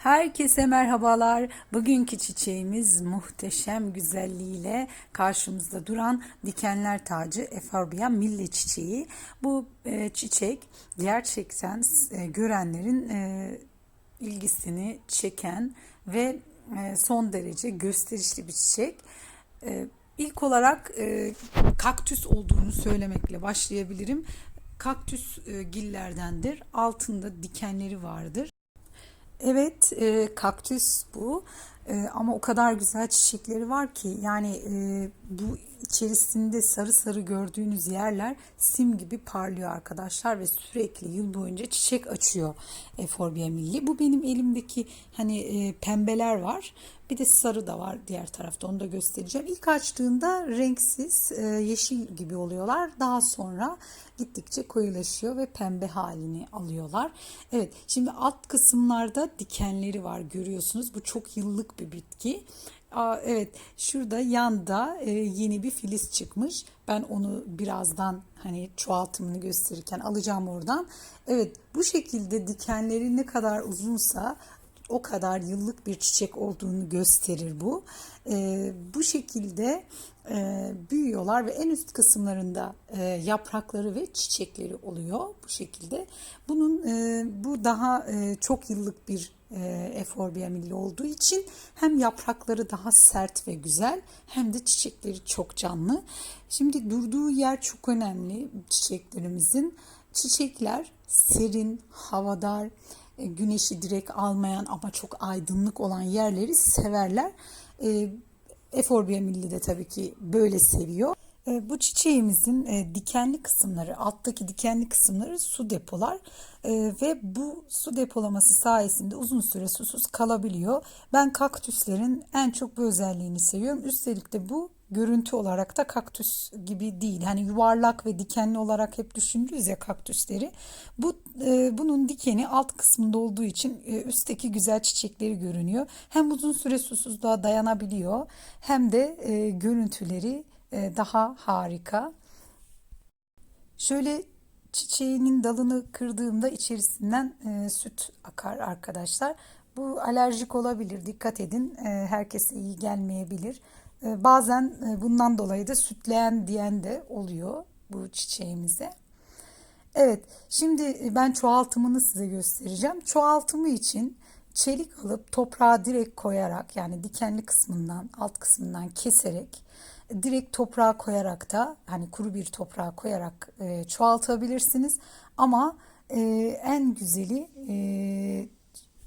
Herkese merhabalar. Bugünkü çiçeğimiz muhteşem güzelliğiyle karşımızda duran dikenler tacı Eforbia milli çiçeği. Bu e, çiçek gerçekten e, görenlerin e, ilgisini çeken ve e, son derece gösterişli bir çiçek. E, ilk olarak e, kaktüs olduğunu söylemekle başlayabilirim. Kaktüs e, gillerdendir. Altında dikenleri vardır. Evet, e, kaktüs bu. E, ama o kadar güzel çiçekleri var ki yani e, bu içerisinde sarı sarı gördüğünüz yerler sim gibi parlıyor arkadaşlar ve sürekli yıl boyunca çiçek açıyor Eforbia milli. Bu benim elimdeki hani e, pembeler var. Bir de sarı da var diğer tarafta onu da göstereceğim. İlk açtığında renksiz e, yeşil gibi oluyorlar. Daha sonra gittikçe koyulaşıyor ve pembe halini alıyorlar. Evet şimdi alt kısımlarda dikenleri var görüyorsunuz. Bu çok yıllık bir bitki. Aa, evet şurada yanda e, yeni bir filiz çıkmış. Ben onu birazdan hani çoğaltımını gösterirken alacağım oradan. Evet bu şekilde dikenleri ne kadar uzunsa o kadar yıllık bir çiçek olduğunu gösterir bu. E, bu şekilde e, büyüyorlar ve en üst kısımlarında e, yaprakları ve çiçekleri oluyor bu şekilde. Bunun e, bu daha e, çok yıllık bir e, Eforbia milli olduğu için hem yaprakları daha sert ve güzel hem de çiçekleri çok canlı. Şimdi durduğu yer çok önemli çiçeklerimizin. Çiçekler serin, havadar, e, güneşi direkt almayan ama çok aydınlık olan yerleri severler. E, Eforbia milli de tabii ki böyle seviyor. E, bu çiçeğimizin dikenli kısımları, alttaki dikenli kısımları su depolar ve bu su depolaması sayesinde uzun süre susuz kalabiliyor. Ben kaktüslerin en çok bu özelliğini seviyorum. Üstelik de bu görüntü olarak da kaktüs gibi değil. Hani yuvarlak ve dikenli olarak hep düşünürüz ya kaktüsleri. Bu bunun dikeni alt kısmında olduğu için üstteki güzel çiçekleri görünüyor. Hem uzun süre susuzluğa dayanabiliyor hem de görüntüleri e, daha harika. Şöyle çiçeğinin dalını kırdığımda içerisinden e, süt akar arkadaşlar. Bu alerjik olabilir. Dikkat edin. E, herkese iyi gelmeyebilir. E, bazen e, bundan dolayı da sütleyen diyen de oluyor bu çiçeğimize. Evet, şimdi ben çoğaltımını size göstereceğim. Çoğaltımı için çelik alıp toprağa direkt koyarak yani dikenli kısmından alt kısmından keserek direkt toprağa koyarak da hani kuru bir toprağa koyarak e, çoğaltabilirsiniz. Ama e, en güzeli e,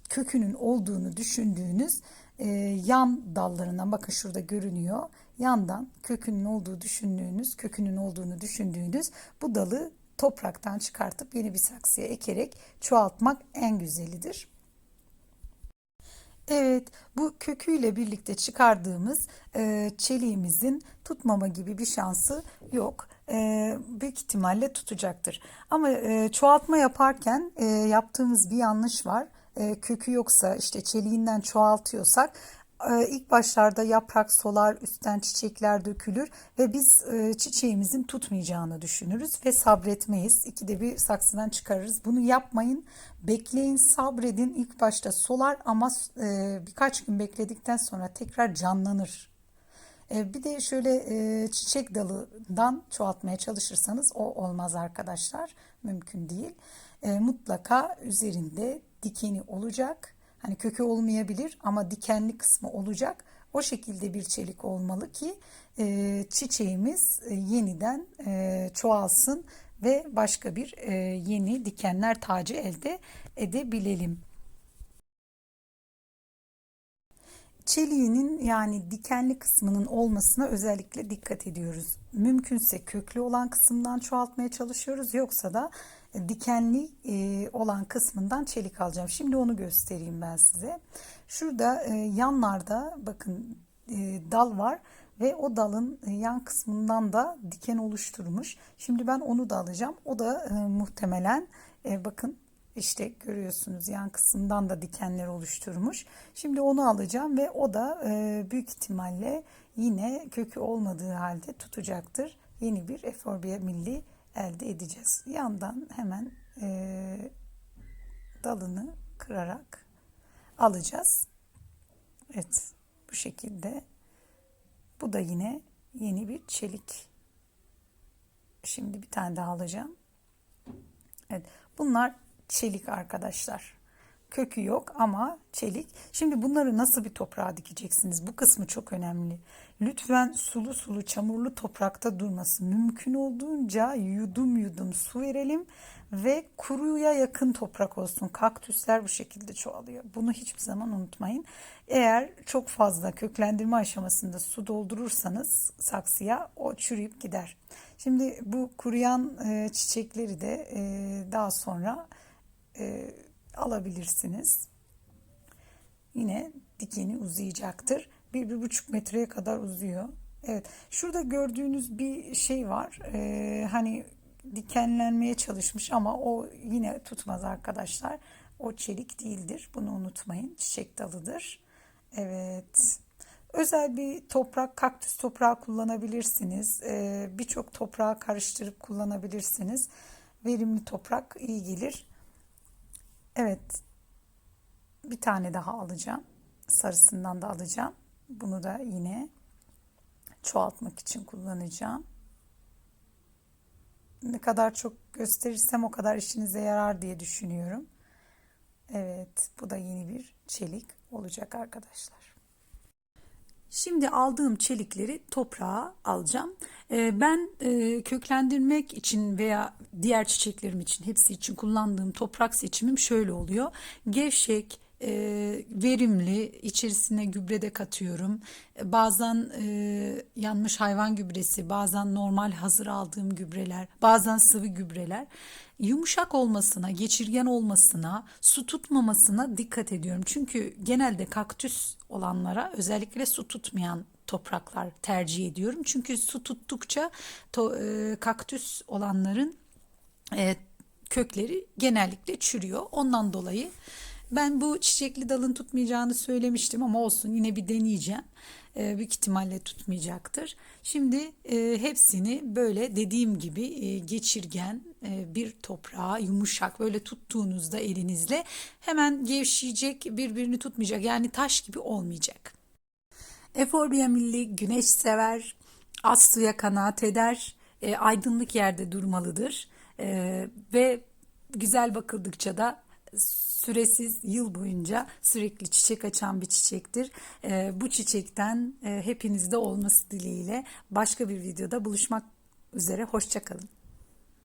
kökünün olduğunu düşündüğünüz e, yan dallarından bakın şurada görünüyor. Yandan kökünün olduğu düşündüğünüz, kökünün olduğunu düşündüğünüz bu dalı topraktan çıkartıp yeni bir saksıya ekerek çoğaltmak en güzelidir. Evet, bu köküyle birlikte çıkardığımız e, çeliğimizin tutmama gibi bir şansı yok. E, büyük ihtimalle tutacaktır. Ama e, çoğaltma yaparken e, yaptığımız bir yanlış var. E, kökü yoksa işte çeliğinden çoğaltıyorsak e, ilk başlarda yaprak solar, üstten çiçekler dökülür ve biz e, çiçeğimizin tutmayacağını düşünürüz ve sabretmeyiz. İkide bir saksıdan çıkarırız. Bunu yapmayın. Bekleyin, sabredin. İlk başta solar ama birkaç gün bekledikten sonra tekrar canlanır. Bir de şöyle çiçek dalından çoğaltmaya çalışırsanız o olmaz arkadaşlar. Mümkün değil. Mutlaka üzerinde dikeni olacak Hani kökü olmayabilir ama dikenli kısmı olacak. O şekilde bir çelik olmalı ki e, çiçeğimiz e, yeniden e, çoğalsın ve başka bir e, yeni dikenler tacı elde edebilelim. Çeliğinin yani dikenli kısmının olmasına özellikle dikkat ediyoruz. Mümkünse köklü olan kısımdan çoğaltmaya çalışıyoruz. Yoksa da dikenli e, olan kısmından çelik alacağım. Şimdi onu göstereyim ben size. Şurada e, yanlarda bakın e, dal var ve o dalın yan kısmından da diken oluşturmuş. Şimdi ben onu da alacağım. O da muhtemelen bakın işte görüyorsunuz yan kısımdan da dikenler oluşturmuş. Şimdi onu alacağım ve o da büyük ihtimalle yine kökü olmadığı halde tutacaktır. Yeni bir Eforbia milli elde edeceğiz. Yandan hemen e, dalını kırarak alacağız. Evet bu şekilde. Bu da yine yeni bir çelik. Şimdi bir tane daha alacağım. Evet bunlar çelik arkadaşlar. Kökü yok ama çelik. Şimdi bunları nasıl bir toprağa dikeceksiniz? Bu kısmı çok önemli. Lütfen sulu sulu çamurlu toprakta durması. Mümkün olduğunca yudum yudum su verelim ve kuruya yakın toprak olsun. Kaktüsler bu şekilde çoğalıyor. Bunu hiçbir zaman unutmayın. Eğer çok fazla köklendirme aşamasında su doldurursanız saksıya o çürüyüp gider. Şimdi bu kuruyan e, çiçekleri de e, daha sonra e, alabilirsiniz. Yine dikeni uzayacaktır. Bir, bir buçuk metreye kadar uzuyor. Evet. Şurada gördüğünüz bir şey var. Ee, hani dikenlenmeye çalışmış ama o yine tutmaz arkadaşlar. O çelik değildir. Bunu unutmayın. Çiçek dalıdır. Evet. Özel bir toprak, kaktüs toprağı kullanabilirsiniz. Ee, Birçok toprağı karıştırıp kullanabilirsiniz. Verimli toprak iyi gelir. Evet. Bir tane daha alacağım. Sarısından da alacağım. Bunu da yine çoğaltmak için kullanacağım. Ne kadar çok gösterirsem o kadar işinize yarar diye düşünüyorum. Evet, bu da yeni bir çelik olacak arkadaşlar. Şimdi aldığım çelikleri toprağa alacağım. Ee, Ben e, köklendirmek için veya diğer çiçeklerim için hepsi için kullandığım toprak seçimim şöyle oluyor. Gevşek, e, verimli, içerisine gübre de katıyorum. E, Bazen e, yanmış hayvan gübresi, bazen normal hazır aldığım gübreler, bazen sıvı gübreler. Yumuşak olmasına, geçirgen olmasına, su tutmamasına dikkat ediyorum. Çünkü genelde kaktüs olanlara özellikle su tutmayan topraklar tercih ediyorum. Çünkü su tuttukça to, e, kaktüs olanların e, kökleri genellikle çürüyor. Ondan dolayı ben bu çiçekli dalın tutmayacağını söylemiştim ama olsun yine bir deneyeceğim. E, büyük ihtimalle tutmayacaktır. Şimdi e, hepsini böyle dediğim gibi e, geçirgen e, bir toprağa yumuşak böyle tuttuğunuzda elinizle hemen gevşeyecek birbirini tutmayacak yani taş gibi olmayacak. Eforbia milli güneş sever, az suya kanaat eder, e, aydınlık yerde durmalıdır E, ve güzel bakıldıkça da süresiz yıl boyunca sürekli çiçek açan bir çiçektir. E, bu çiçekten e, hepinizde olması dileğiyle başka bir videoda buluşmak üzere. Hoşçakalın.